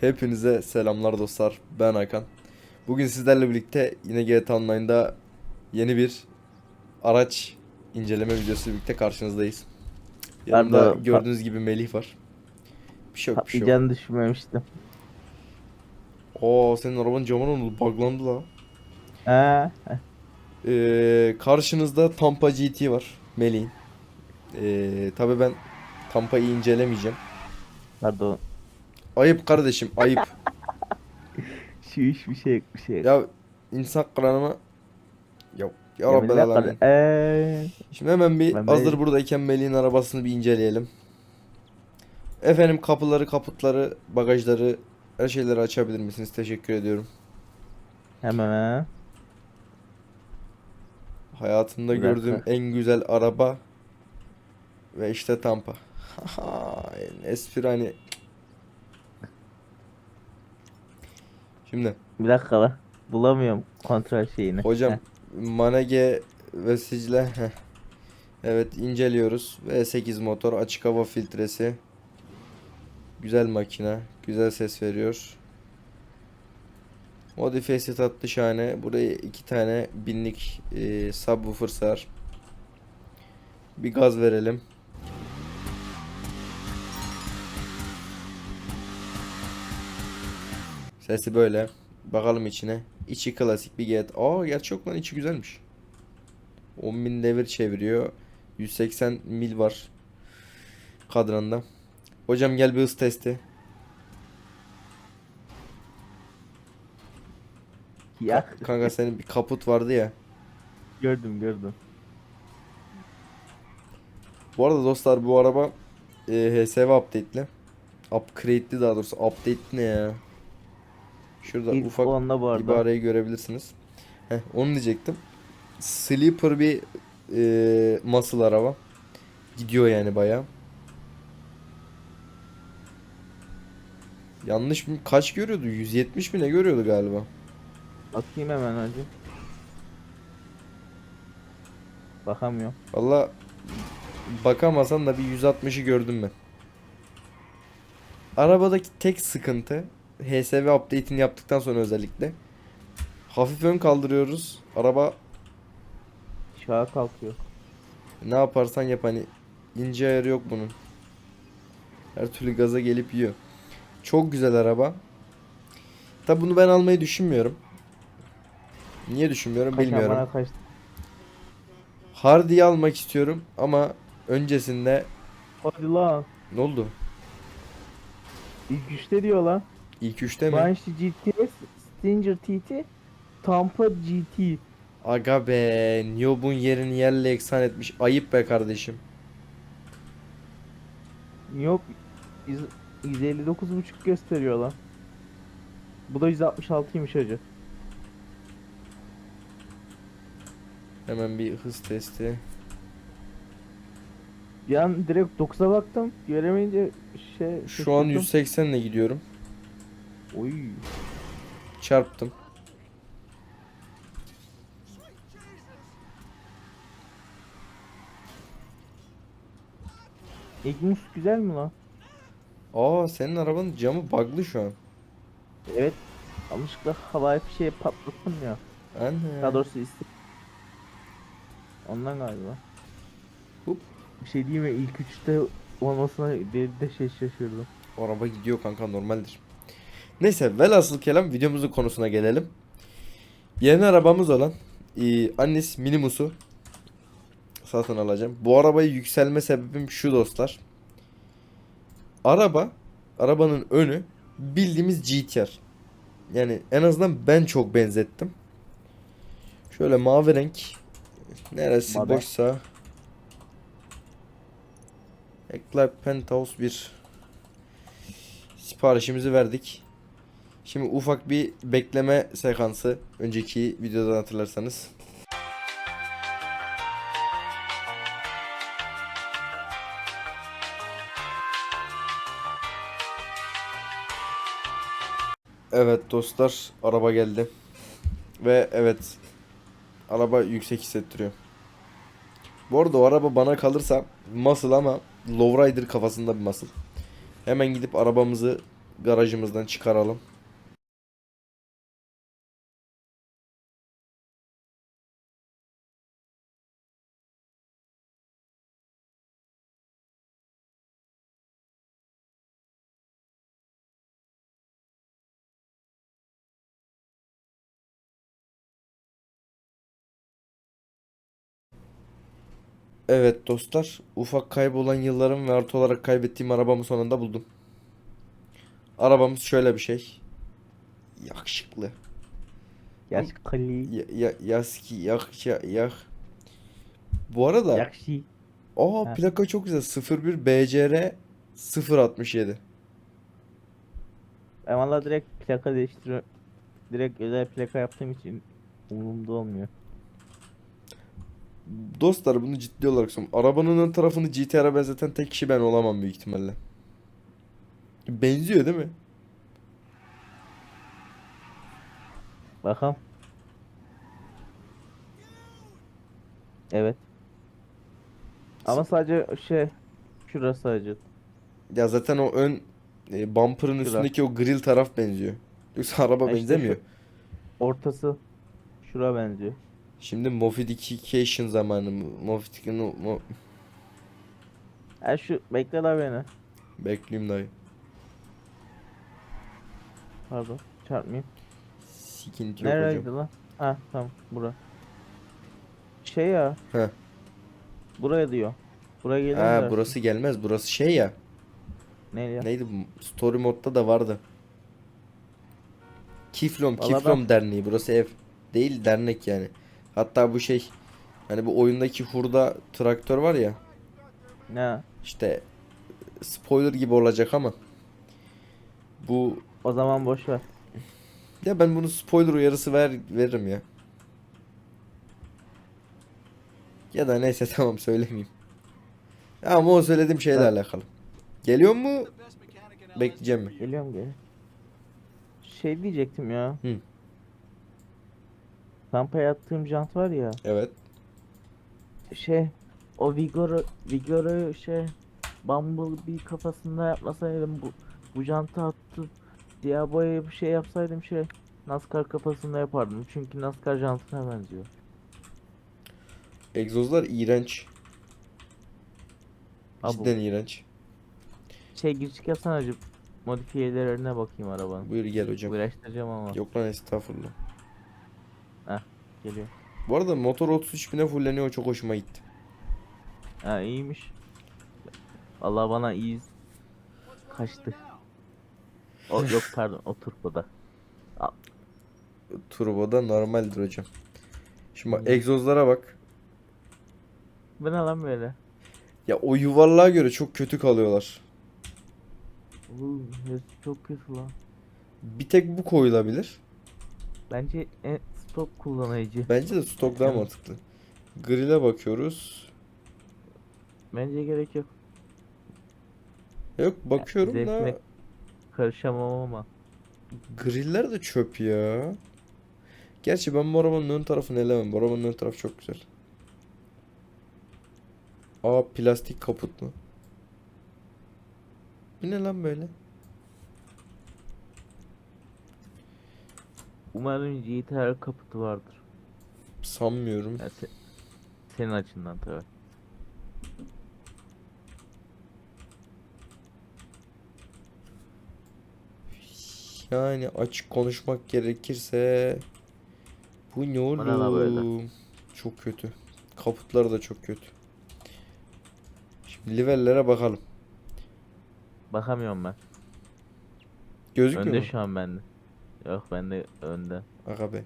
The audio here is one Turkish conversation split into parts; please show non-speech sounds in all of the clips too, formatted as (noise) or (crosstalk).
Hepinize selamlar dostlar. Ben Hakan. Bugün sizlerle birlikte yine GTA Online'da yeni bir araç inceleme videosu birlikte karşınızdayız. Yanımda Pardon, pa- gördüğünüz gibi Melih var. Bir şey yok, bir şey yok. Düşünmemiştim. Oo senin arabanın camı ne oldu? Buglandı la. Ha, Ee, karşınızda Tampa GT var. Melih'in. Ee, tabii ben Tampa'yı incelemeyeceğim. pardon. Ayıp kardeşim, ayıp. (laughs) Şu iş bir şey bir şey ya insan Yok. Ya Yeminle Rabbel kal- Alemin. Eee, Şimdi hemen bir Ben hazır Melih- buradayken Melih'in arabasını bir inceleyelim. Efendim kapıları, kaputları, bagajları, her şeyleri açabilir misiniz? Teşekkür ediyorum. hemen. Hayatımda dakika. gördüğüm en güzel araba ve işte Tampa. (laughs) Espri hani. Şimdi Bir dakika la. Bulamıyorum kontrol şeyini. hocam Manege ve Sicle heh. Evet inceliyoruz. V8 motor, açık hava filtresi. Güzel makine, güzel ses veriyor. Modifiyesi tatlı şahane. Buraya iki tane binlik e, subwoofer sığar. Bir gaz verelim. Sesi böyle. Bakalım içine. İçi klasik bir GT. Aa gerçi yok lan içi güzelmiş. 10.000 devir çeviriyor. 180 mil var kadranda. Hocam gel bir hız testi. Ya Kanka senin bir kaput vardı ya. gördüm gördüm. Bu arada dostlar bu araba e, HSV update'li. Upgrade'li daha doğrusu. Update ne ya? Şurada İlk ufak olanla bu arada. ibareyi görebilirsiniz. Heh, onu diyecektim. Sleeper bir e, muscle araba. Gidiyor yani bayağı. Yanlış mı? Kaç görüyordu? 170 mi ne görüyordu galiba? Bakayım hemen hacı. Bakamıyorum. Valla bakamasan da bir 160'ı gördüm ben. Arabadaki tek sıkıntı HSV update'ini yaptıktan sonra özellikle hafif ön kaldırıyoruz. Araba Şaha kalkıyor. ne yaparsan yap hani ince ayarı yok bunun. Her türlü gaza gelip yiyor. Çok güzel araba. Tabi bunu ben almayı düşünmüyorum. Niye düşünmüyorum Kaç bilmiyorum. kaçtı. Hardy'yi almak istiyorum ama öncesinde Hadi lan. ne oldu? İlk üçte diyor lan. İlk üçte mi? Banshee GTS, Stinger TT, Tampa GT. Aga be, Niyob'un yerini yerle eksan etmiş. Ayıp be kardeşim. Yok. yüz- 159.5 gösteriyor lan. Bu da 166'ymış hacı. Hemen bir hız testi. Bir an direkt 9'a baktım. Göremeyince şey... Şu an şaşırdım. 180 ile gidiyorum. Oy. Çarptım. Egmus güzel mi lan? Aa senin arabanın camı bug'lı şu an. Evet. Yanlışlıkla havai bir şey patlattım ya. Anne. Daha doğrusu istek. Ondan galiba. Hup. Bir şey diyeyim mi? İlk üçte olmasına bir de şey şaşırdım. O araba gidiyor kanka normaldir. Neyse velhasıl kelam videomuzun konusuna gelelim. Yeni arabamız olan e, Annis Minimus'u satın alacağım. Bu arabayı yükselme sebebim şu dostlar. Araba, arabanın önü bildiğimiz GTR. Yani en azından ben çok benzettim. Şöyle mavi renk. Neresi Mavi. boşsa. Eklar Penthouse 1 siparişimizi verdik. Şimdi ufak bir bekleme sekansı önceki videodan hatırlarsanız. Evet dostlar araba geldi. Ve evet araba yüksek hissettiriyor. Bu arada o araba bana kalırsa muscle ama lowrider kafasında bir muscle. Hemen gidip arabamızı garajımızdan çıkaralım. Evet dostlar, ufak kaybolan yıllarım ve artı olarak kaybettiğim arabamı sonunda buldum. Arabamız şöyle bir şey. Yakışıklı. Yaş kali. Ya, ya, yaski, yak, ya, yak. Bu arada, Yakşi. aa Ha. plaka çok güzel. 01 BCR 067. Ben valla direkt plaka değiştiriyorum. Direkt özel plaka yaptığım için umurumda olmuyor. Dostlar bunu ciddi olarak söylüyorum. Arabanın ön tarafını GTR'a benzeten tek kişi ben olamam büyük ihtimalle. Benziyor değil mi? Bakalım. Evet. Ama sadece şey şurası sadece. Ya zaten o ön e, bumper'ın Şura. üstündeki o grill taraf benziyor. Yoksa araba Ha işte benzemiyor. şu- Ortası şura benziyor. Şimdi modification zamanı. Modification mo Ha şu bekle la beni. Bekleyeyim dayı. Pardon. Çarpmayayım. Sikinti yok Nereydi hocam. lan? Ha tamam bura. Şey ya. Heh. Buraya diyor. Buraya gelir Ha burası gelmez. Burası şey ya. Ne ya? Neydi bu? Story modda da vardı. Kiflom, Vallahi Kiflom Derneği. Burası ev. Değil dernek yani. Hatta bu şey hani bu oyundaki hurda traktör var ya. Ne? işte spoiler gibi olacak ama bu O zaman boş ver. ya ben bunu spoiler uyarısı ver veririm ya. Ya da neyse (laughs) tamam söylemeyeyim. Ya Ama o söylediğim şeyle Ha. alakalı. Geliyor mu? Bekleyeceğim mi? Geliyorum gel. Şey diyecektim ya. Hı. Rampaya attığım jant var ya. Evet. Şey o Vigor'u Vigor'u şey Bumblebee kafasında yapmasaydım bu bu jantı attı diğer boyaya bir şey yapsaydım şey NASCAR kafasında yapardım çünkü NASCAR jantına benziyor. Egzozlar iğrenç. Abi Cidden iğrenç. şey gir çık yapsana acı modifiyelerine bakayım arabanın. Buyur gel hocam. Uğraştıracağım ama. Yok lan estağfurullah. Geliyor. Bu arada motor 33 bine fulleniyor çok hoşuma gitti. Ha iyiymiş. Vallahi bana iyi kaçtı. O yok pardon o turboda. Turboda normaldir hocam. Şimdi bak egzozlara bak. Bu ne lan böyle? Ya o yuvarlığa göre çok kötü kalıyorlar. Hepsi çok kötü lan. Bir tek bu koyulabilir. Bence en stok kullanıcı. Bence de stok daha mantıklı. Grill'e bakıyoruz. Bence gerek yok. Yok bakıyorum zevkine- da Karışamam ama. griller de çöp ya. Gerçi ben bu arabanın ön tarafını elemem. Bu arabanın ön tarafı çok güzel. Aa plastik kaput mu? Bu ne lan böyle? Umarım GTR kaputu vardır. Sanmıyorum. Yani se- senin açından tabii. Yani açık konuşmak gerekirse bu ne böyle? oğlum? Çok kötü. Kaputları da çok kötü. Şimdi livellere bakalım. Bakamıyorum ben. Gözükmüyor Önde mu? şu an bende. Yok bende önde. Aga be.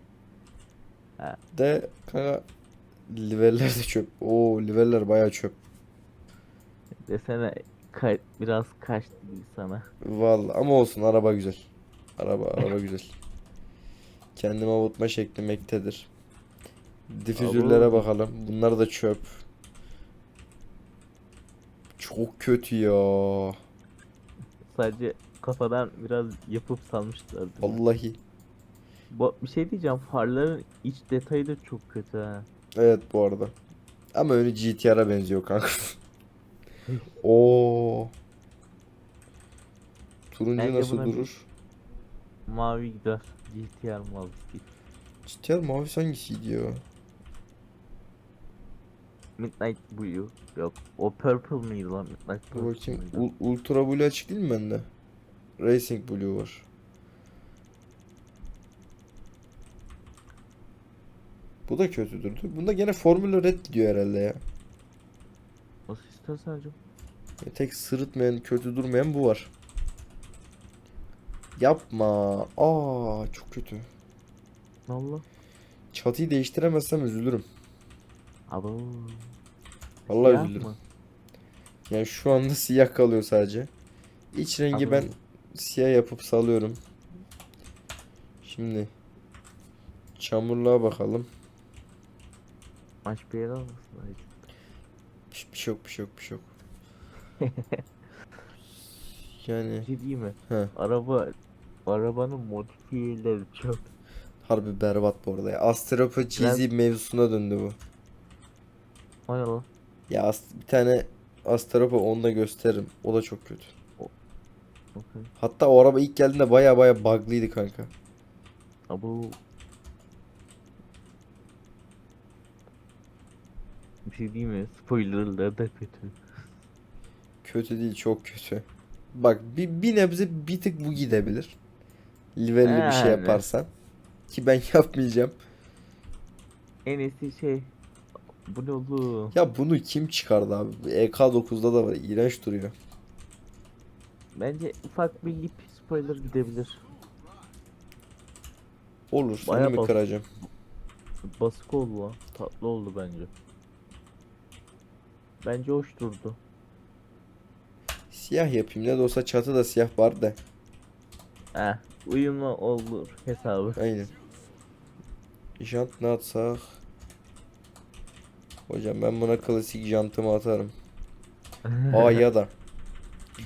Ha. De kanka liveller de çöp. Oo liveller bayağı çöp. Desene ka- biraz kaçtı sana. Vallahi ama olsun araba güzel. Araba araba (laughs) güzel. Kendime avutma şekli mektedir. Difüzörlere bakalım. Bunlar da çöp. Çok kötü ya. Sadece kafadan biraz yapıp salmışlar. Vallahi. Bu, bir şey diyeceğim farların iç detayı da çok kötü ha. Evet bu arada. Ama önü GTR'a benziyor kanka. (laughs) Oo. Turuncu Bence nasıl buna durur? Mavi gider. GTR mavi. GTR mavi hangisiydi ya? Midnight Blue. Yok. O purple mıydı lan? Midnight Purple bakayım. mıydı? Ul- Ultra Blue açık değil mi bende? Racing Blue var. Bu da kötü durdu. Bunda gene Formula Red gidiyor herhalde ya. Nasıl istersen hocam. Ya Tek sırıtmayan, kötü durmayan bu var. Yapma. Aa çok kötü. Allah. Çatıyı değiştiremezsem üzülürüm. Abo. Vallahi Siyah üzülürüm. mı? Yani şu anda siyah kalıyor sadece. İç rengi Abo. ben siyah yapıp salıyorum. Şimdi çamurluğa bakalım. Maç bir yere almasın. hadi. Bir, şey yok, bir şey yok, bir şey yok. (laughs) Yani Bir şey mi? he, Araba arabanın modifiyeleri çok. harbi berbat bu arada ya. Astropa cheesy mevzusuna döndü bu. O ne lan? Ya bir tane Astropa onu da gösteririm. O da çok kötü. Hatta o araba ilk geldiğinde baya baya bug'lıydı kanka. Abo. Bir şey diyeyim mi? Spoilerlar da kötü. Kötü değil, çok kötü. Bak bir, bir nebze bir tık bu gidebilir. Livelli bir şey Yani. yaparsan. Ki ben (laughs) yapmayacağım. En iyisi şey. Bu ne oldu? Ya bunu kim çıkardı abi? Bu EK9'da da var. İğrenç duruyor. Bence ufak bir lip spoiler gidebilir. Olur. Seni Bayağı mi bas- kıracağım? Basık oldu lan. Tatlı oldu bence. Bence hoş durdu. Siyah yapayım. Ne de olsa çatı da siyah var da. Eh, uyumlu olur hesabı. Aynen. Jant ne atsak? Hocam ben buna klasik jantımı atarım. (laughs) Aa ya da.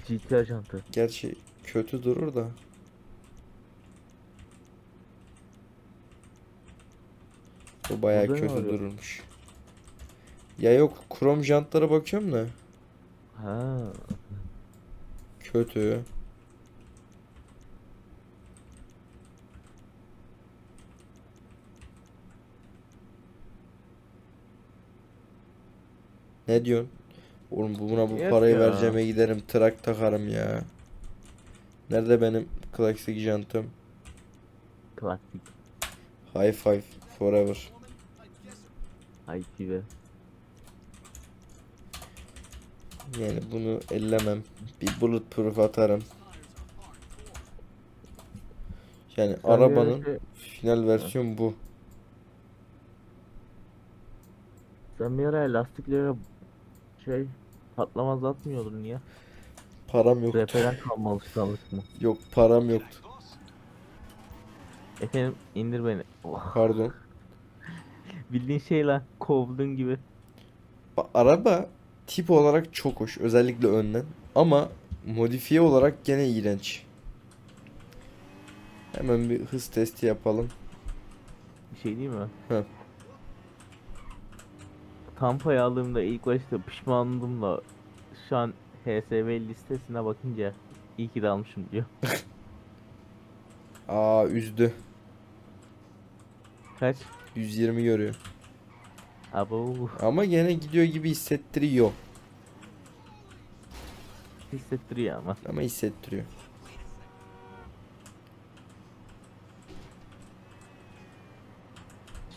GT ajantı. Gerçi kötü durur da. Bu bayağı Burada ne kötü var ya? dururmuş. Ya yok krom jantlara bakıyorum da. Ha. Kötü. Ne diyorsun? Oğlum bu- buna bu Yok parayı ya. vereceğime giderim trak takarım ya. Nerede benim klasik jantım? Klasik. High five forever. ITV. Yani bunu ellemem. Bir bulletproof atarım. Yani ara arabanın şey- final versiyon bu. Sen bir ara lastiklere şey patlamaz atmıyordun niye? Param yoktu. Referan kalma alışkanlık mı? Yok param yoktu. Efendim indir beni. Oh. Pardon. (laughs) Bildiğin şey lan kovdun gibi. Ba- Araba tip olarak çok hoş. Özellikle önden. Ama modifiye olarak gene iğrenç. Hemen bir hız testi yapalım. Bir şey değil mi? Hı. Tampa'yı aldığımda ilk başta pişmanladım da şu an HSV listesine bakınca iyi ki de almışım diyor. (laughs) Aa üzdü. Kaç? 120 görüyor. Abo Ama gene gidiyor gibi hissettiriyor. hissettiriyor ama. Ama hissettiriyor.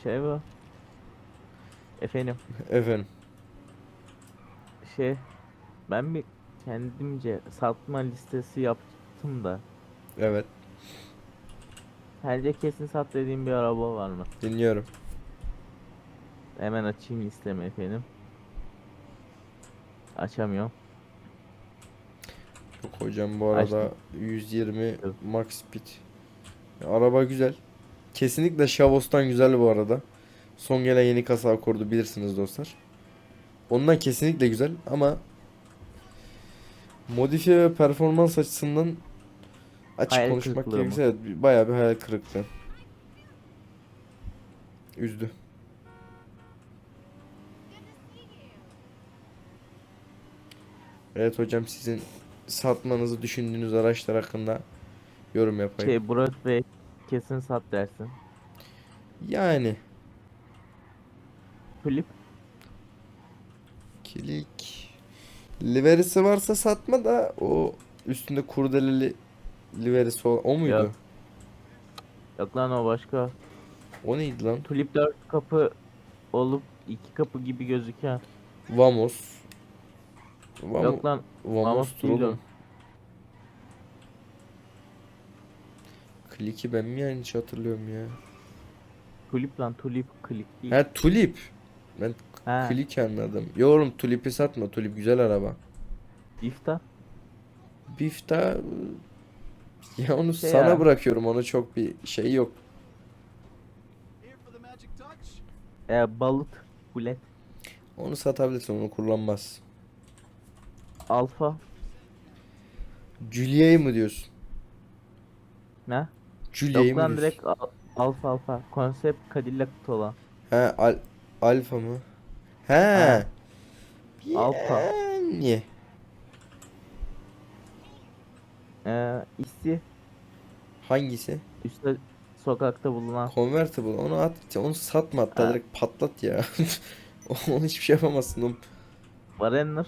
Şey bu. Efendim Efendim. şey ben bir kendimce satma listesi yaptım da Evet. Sence kesin sat dediğim bir araba var mı? Dinliyorum. Hemen açayım listemi efendim. Açamıyorum. Yok hocam bu arada Açtım. 120 Evet. max speed. Ya, Araba güzel. Kesinlikle Shavos'tan güzel bu arada. Son gelen yeni kasa akordu bilirsiniz dostlar. Ondan kesinlikle güzel ama modifiye ve performans açısından açık Hayal konuşmak gerekirse evet, bayağı bir hayal kırıklığı. Üzdü. Evet hocam sizin satmanızı düşündüğünüz araçlar hakkında yorum yapayım. Şey Burak Bey kesin sat dersin. Yani Tulip kilik liverisi varsa satma da o üstünde kurdeleli liverisi o, o muydu? Yok. yok lan o başka. O neydi lan? Tulip 4 kapı olup iki kapı gibi gözüken. Vamos. Vam Yok lan Vamos Vamos değil oğlum. Kliki ben mi yanlış hatırlıyorum ya? tulip lan tulip klik değil. Ha tulip. Ben Ha, klik anladım. Yo oğlum tulipi satma. Tulip güzel araba. iftar. Bifta ya onu Şey sana ya. bırakıyorum. Onu çok bir şey yok. E, balık. Bulet. Onu satabilirsin. Onu kullanmaz. Alfa. Julia'yı mı diyorsun? Ne? Julia'yı Yok mı lan diyorsun? direkt al- alfa alfa. Konsept Cadillac olan. Ha al alfa mı? He. Ha. Alfa. Yani. Ee, issi Hangisi? üstte sokakta bulunan. Convertible. Onu at. Onu satma hatta Ha. direkt patlat ya. (laughs) Onu hiçbir şey yapamazsın. oğlum. Varenner.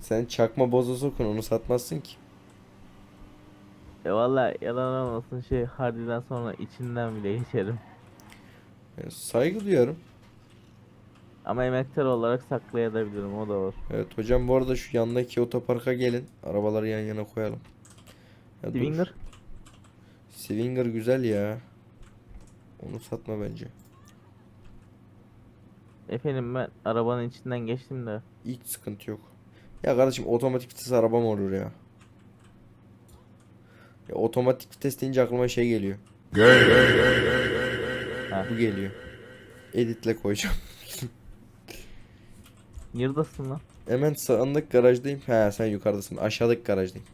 Sen çakma boza sokun onu satmazsın ki. E valla yalan olmasın şey Hardy'den sonra içinden bile geçerim. Yani saygı duyarım. Ama emektar olarak saklayabilirim o da var. Evet hocam bu arada şu yandaki otoparka gelin. Arabaları yan yana koyalım. Ya dur. Swinger. Swinger güzel ya. Onu satma bence. Efendim ben arabanın içinden geçtim de. Hiç sıkıntı yok. Ya kardeşim otomatik vites araba mı olur ya? Ya otomatik vites deyince aklıma şey geliyor. Bu geliyor. Editle koyacağım. (laughs) Neredesin lan? Hemen sağındaki garajdayım. He sen yukarıdasın. Aşağıdaki garajdayım.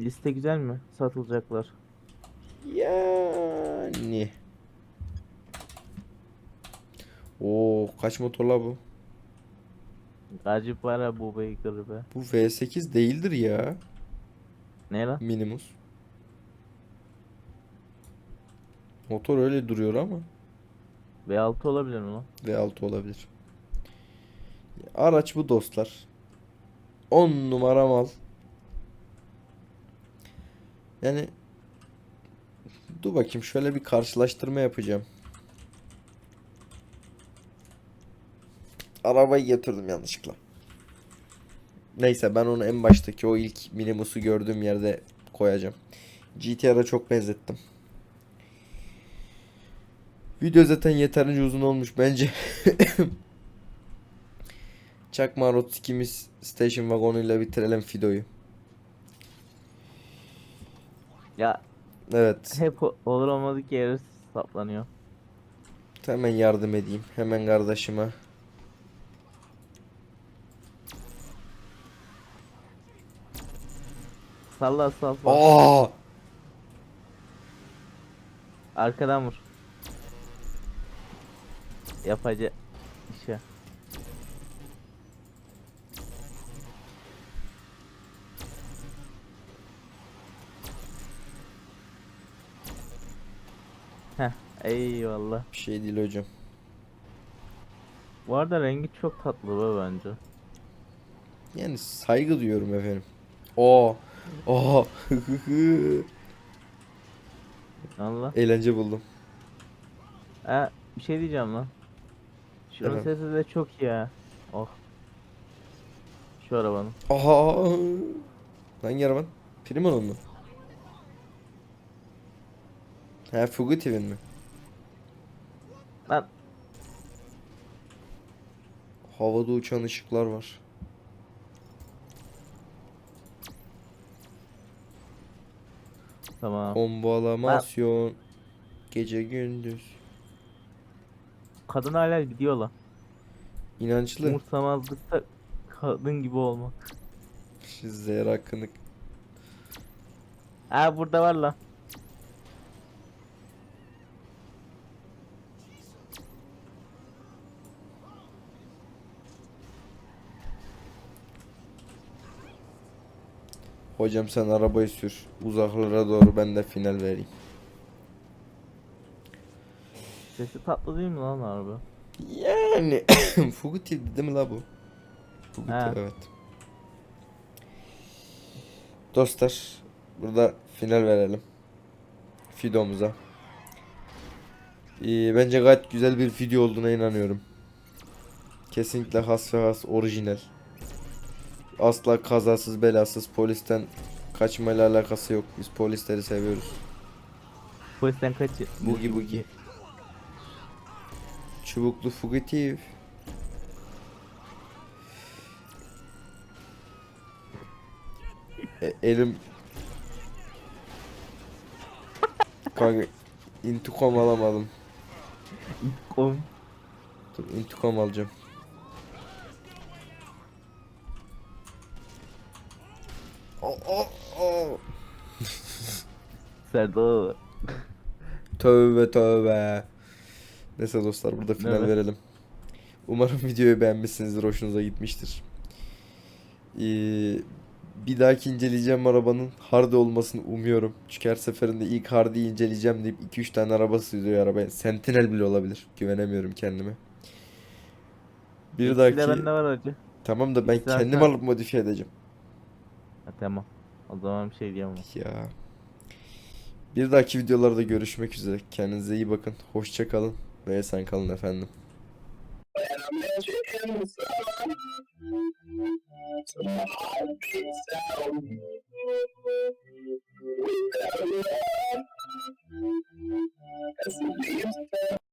Liste güzel mi? Satılacaklar. Yani. Oo kaç motorla bu? Acip var ya bu beygir be. Bu V8 değildir ya. Ne lan? Minimus. Motor öyle duruyor ama V6 olabilir mi lan? V6 olabilir. Araç bu dostlar. 10 numara mal. Yani dur bakayım şöyle bir karşılaştırma yapacağım. Arabayı getirdim yanlışlıkla. Neyse ben onu en baştaki o ilk Minimus'u gördüğüm yerde koyacağım. GTR'a çok benzettim. Video zaten yeterince uzun olmuş bence. (laughs) Çakma Road Skimiz Station Wagon'uyla bitirelim Fido'yu. Ya Evet. hep o- olur olmadık yere saplanıyor. Hemen yardım edeyim. Hemen kardeşime. Salla salla. Aa! Arkadan vur. Yapacak işe. Heh, eyvallah. Bir şey değil hocam. Bu arada rengi çok tatlı be bence. Yani saygı duyuyorum efendim. Oo. Oo. Allah. Eğlence buldum. Ha, bir şey diyeceğim lan. Şunun Evet. sesi de çok iyi ha. Oh. Şu arabanın. Aha. Hangi araban? Primo'nun mu? Ha Fugitive'in mi? Lan Havada uçan ışıklar var. tamam. Bombalamasyon. Gece gündüz kadın hala gidiyor lan. İnançlı. Umursamazlıkta kadın gibi olmak. Şizler hakkını. Ha burada var lan. Hocam sen arabayı sür. Uzaklara doğru ben de final vereyim. Sesi tatlı değil mi lan araba? Yani (coughs) Fugitive değil mi la bu? Fugitive He. evet. Dostlar burada final verelim. Fidomuza. Ee, bence gayet güzel bir video olduğuna inanıyorum. Kesinlikle has ve has orijinal. Asla kazasız belasız polisten kaçmayla alakası yok. Biz polisleri seviyoruz. Polisten kaçı? Bugi bugi. Çubuklu fugitif. E, elim Kanka intikam alamadım. Kom. Dur intikam alacağım. Oh, oh, oh. Serdar. Tövbe tövbe. Neyse dostlar burada final Evet. verelim. Umarım videoyu beğenmişsinizdir, hoşunuza gitmiştir. Ee, bir dahaki inceleyeceğim arabanın Hardy olmasını umuyorum. Çünkü her seferinde ilk Hardy'yi inceleyeceğim deyip 2-3 tane araba sığıyor arabaya. Sentinel bile olabilir. Güvenemiyorum kendime. Bir İkisi dahaki... de bende var hacı. Tamam da ben İkisi kendim zaten- alıp modifiye edeceğim. Ha, tamam. O zaman bir şey diyemem. Ya. Bir dahaki videolarda görüşmek üzere. Kendinize iyi bakın. Hoşça kalın ve esen kalın efendim.